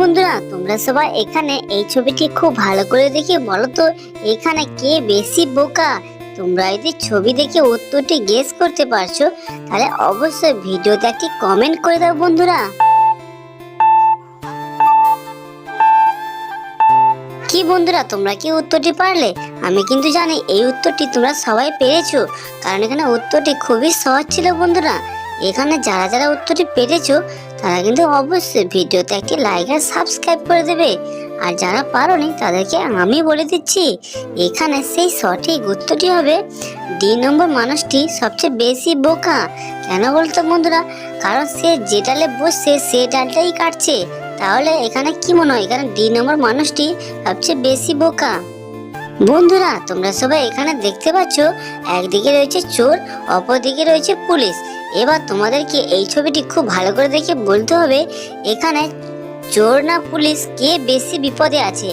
বন্ধুরা, তোমরা সবাই এখানে এই ছবিটি খুব ভালো করে দেখে বলো তো, এখানে কে বেশি বোকা? তোমরা যদি ছবি দেখে উত্তরটি গেস করতে পারছ, তাহলে অবশ্যই ভিডিওতে একটি কমেন্ট করে দাও বন্ধুরা। কি বন্ধুরা, তোমরা কি উত্তরটি পারলে? আমি কিন্তু জানি এই উত্তরটি তোমরা সবাই পেরেছ, কারণ এখানে উত্তরটি খুবই সহজ ছিল বন্ধুরা। এখানে যারা যারা উত্তরটি পেরেছ, তারা কিন্তু অবশ্যই ভিডিওতে একটি লাইক আর সাবস্ক্রাইব করে দেবে। আর যারা পারোনি, তাদেরকে আমি বলে দিচ্ছি, এখানে সেই সঠিক উত্তরটি হবে, ডি নম্বর মানুষটি সবচেয়ে বেশি বোকা। কেন বলতো বন্ধুরা? কারণ সে যে ডালে বসছে, সে ডালটাই কাটছে। তাহলে এখানে কি মনে হয়? এখানে ডি নম্বর মানুষটি সবচেয়ে বেশি বোকা। বন্ধুরা, তোমরা সবাই এখানে দেখতে পাচ্ছ, একদিকে রয়েছে চোর, অপরদিকে রয়েছে পুলিশ। এবার তোমাদেরকে এই ছবিটি খুব ভালো করে দেখে বলতে হবে, এখানে চোর না পুলিশ কে বেশি বিপদে আছে?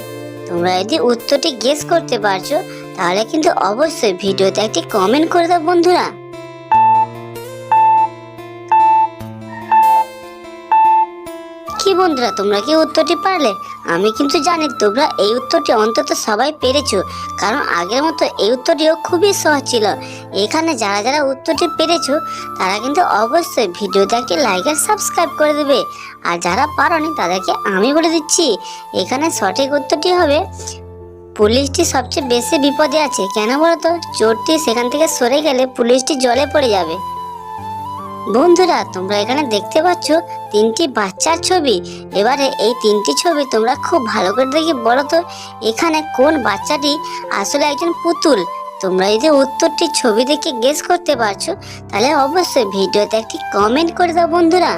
তোমরা যদি উত্তরটি গেস করতে পারছ, তাহলে কিন্তু অবশ্যই ভিডিওতে একটি কমেন্ট করে দাও বন্ধুরা। কি বন্ধুরা, তোমরা কি উত্তরটি পারলে? আমি কিন্তু জানি, তোমরা এই উত্তরটি অন্তত সবাই পেরেছ, কারণ আগের মতো এই উত্তরটিও খুবই সহজ ছিল। এখানে যারা যারা উত্তরটি পেরেছ, তারা কিন্তু অবশ্যই ভিডিওতে একটি লাইক আর সাবস্ক্রাইব করে দেবে। আর যারা পারোনি, তাদেরকে আমি বলে দিচ্ছি, এখানে সঠিক উত্তরটি হবে, পুলিশটি সবচেয়ে বেশি বিপদে আছে। কেন বলতো? চোরটি সেখান থেকে সরে গেলে পুলিশটি জলে পড়ে যাবে। বন্ধুরা, তোমরা এখানে দেখতে পাচ্ছ তিনটি বাচ্চার ছবি। এবারে এই তিনটি ছবি তোমরা খুব ভালো করে দেখে বলো তো, এখানে কোন বাচ্চাটি আসলে একজন পুতুল? তোমরা যদি উত্তরটি ছবি দেখে গেস করতে পারছ, তাহলে অবশ্যই ভিডিওতে একটি কমেন্ট করে দাও বন্ধুরা।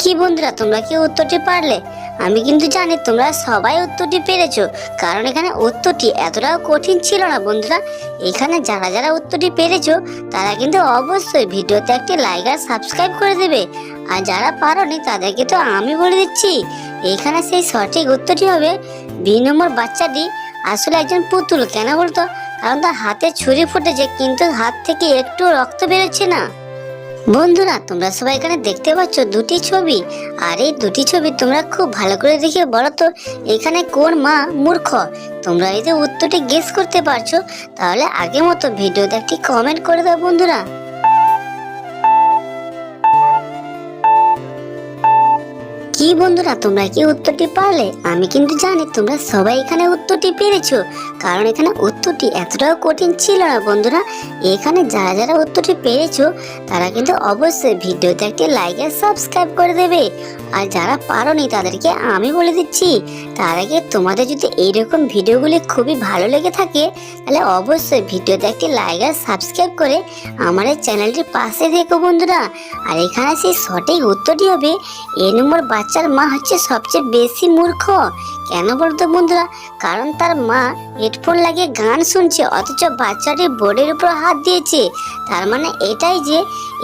কি বন্ধুরা, তোমরা কি উত্তরটি পারলে? আমি কিন্তু জানি তোমরা সবাই উত্তরটি পেরেছ, কারণ এখানে উত্তরটি এতটাও কঠিন ছিল না বন্ধুরা। এখানে যারা যারা উত্তরটি পেরেছ, তারা কিন্তু অবশ্যই ভিডিওতে একটি লাইক আর সাবস্ক্রাইব করে দেবে। আর যারা পারোনি, তাদেরকে তো আমি বলে দিচ্ছি, এখানে সেই সঠিক উত্তরটি হবে বি নম্বর বাচ্চাটি। আসলে একজন পুতুল, কেন বলতো? কারণ তার হাতে ছুরি ফুটেছে, কিন্তু হাত থেকে একটু রক্ত বেরোচ্ছে না। বন্ধুরা, তোমরা সবাই এখানে দেখতে পাচ্ছ দুটি ছবি। আর এই দুটি ছবি তোমরা খুব ভালো করে দেখে বলো তো, এখানে কোন মা মূর্খ? তোমরা এই যে উত্তরটি গেস করতে পারছ, তাহলে আগে মতো ভিডিওতে একটি কমেন্ট করে দাও বন্ধুরা। কি বন্ধুরা, তোমরা কি উত্তরটি পারলে? আমি কিন্তু জানি তোমরা সবাই এখানে উত্তরটি পেরেছ। কারণ এখানে উত্তরটি এতটাও কঠিন ছিল না বন্ধুরা। এখানে যারা যারা উত্তরটি পেরেছ, তারা কিন্তু অবশ্যই ভিডিওতে একটি লাইক আর সাবস্ক্রাইব করে দেবে। আর যারা পারোনি তাদেরকে আমি বলে দিচ্ছি, তার আগে তোমাদের যদি এইরকম ভিডিওগুলি খুবই ভালো লেগে থাকে, তাহলে অবশ্যই ভিডিওতে একটি লাইক আর সাবস্ক্রাইব করে আমার এই চ্যানেলটির পাশে থেকো বন্ধুরা। আর এখানে সেই সঠিক উত্তরটি হবে, এ নম্বর বাচ্চার মা হচ্ছে সবচেয়ে বেশি মূর্খ। কেন বলতো বন্ধুরা? কারণ তার মা হেডফোন লাগিয়ে গান শুনছে, অথচ বাচ্চাটি বোর্ডের উপর হাত দিয়েছে। তার মানে এটাই যে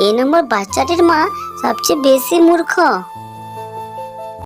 এ নম্বর বাচ্চাটির মা সবচেয়ে বেশি মূর্খ।